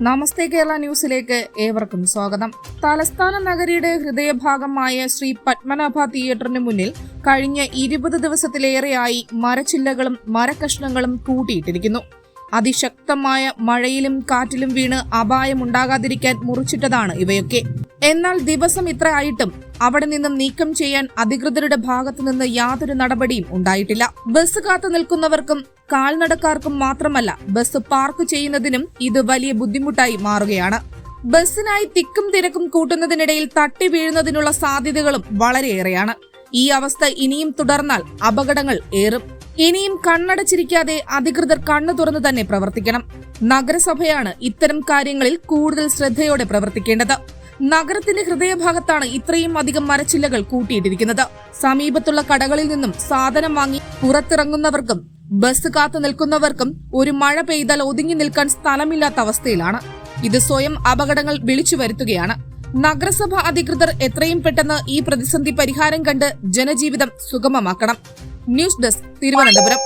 നമസ്തേ കേരള ന്യൂസിലേക്ക് ഏവർക്കും സ്വാഗതം. തലസ്ഥാന നഗരിയുടെ ഹൃദയഭാഗമായ ശ്രീ പത്മനാഭ തിയേറ്ററിന് മുന്നിൽ കഴിഞ്ഞ ഇരുപത് ദിവസത്തിലേറെയായി മരച്ചില്ലകളും മരക്കഷ്ണങ്ങളും കൂട്ടിയിട്ടിരിക്കുന്നു അതിശക്തമായ മഴയിലും കാറ്റിലും വീണ് അപായമുണ്ടാകാതിരിക്കാൻ മുറിച്ചിട്ടതാണ് ഇവയൊക്കെ. എന്നാൽ ദിവസം ഇത്ര ആയിട്ടും അവിടെ നിന്നും നീക്കം ചെയ്യാൻ അധികൃതരുടെ ഭാഗത്തു നിന്ന് യാതൊരു നടപടിയും ഉണ്ടായിട്ടില്ല. ബസ് കാത്തു നിൽക്കുന്നവർക്കും കാൽനടക്കാർക്കും മാത്രമല്ല ബസ് പാർക്ക് ചെയ്യുന്നതിനും ഇത് വലിയ ബുദ്ധിമുട്ടായി മാറുകയാണ്. ബസ്സിനായി തിക്കും തിരക്കും കൂട്ടുന്നതിനിടയിൽ തട്ടി വീഴുന്നതിനുള്ള സാധ്യതകളും വളരെയേറെയാണ്. ഈ അവസ്ഥ ഇനിയും തുടർന്നാൽ അപകടങ്ങൾ ഏറും. ഇനിയും കണ്ണടച്ചിരിക്കാതെ അധികൃതർ കണ്ണു തുറന്നു തന്നെ പ്രവർത്തിക്കണം. നഗരസഭയാണ് ഇത്തരം കാര്യങ്ങളിൽ കൂടുതൽ ശ്രദ്ധയോടെ പ്രവർത്തിക്കേണ്ടത്. നഗരത്തിന്റെ ഹൃദയഭാഗത്താണ് ഇത്രയും അധികം മരച്ചില്ലകൾ കൂട്ടിയിട്ടിരിക്കുന്നത്. സമീപത്തുള്ള കടകളിൽ നിന്നും സാധനം വാങ്ങി പുറത്തിറങ്ങുന്നവർക്കും ബസ് കാത്തു നിൽക്കുന്നവർക്കും ഒരു മഴ പെയ്താൽ ഒതുങ്ങി നിൽക്കാൻ സ്ഥലമില്ലാത്ത അവസ്ഥയിലാണ്. ഇത് സ്വയം അപകടങ്ങൾ വിളിച്ചു വരുത്തുകയാണ്. നഗരസഭ അധികൃതർ എത്രയും പെട്ടെന്ന് ഈ പ്രതിസന്ധി പരിഹാരം കണ്ട് ജനജീവിതം സുഗമമാക്കണം. News desk Thiruvananthapuram.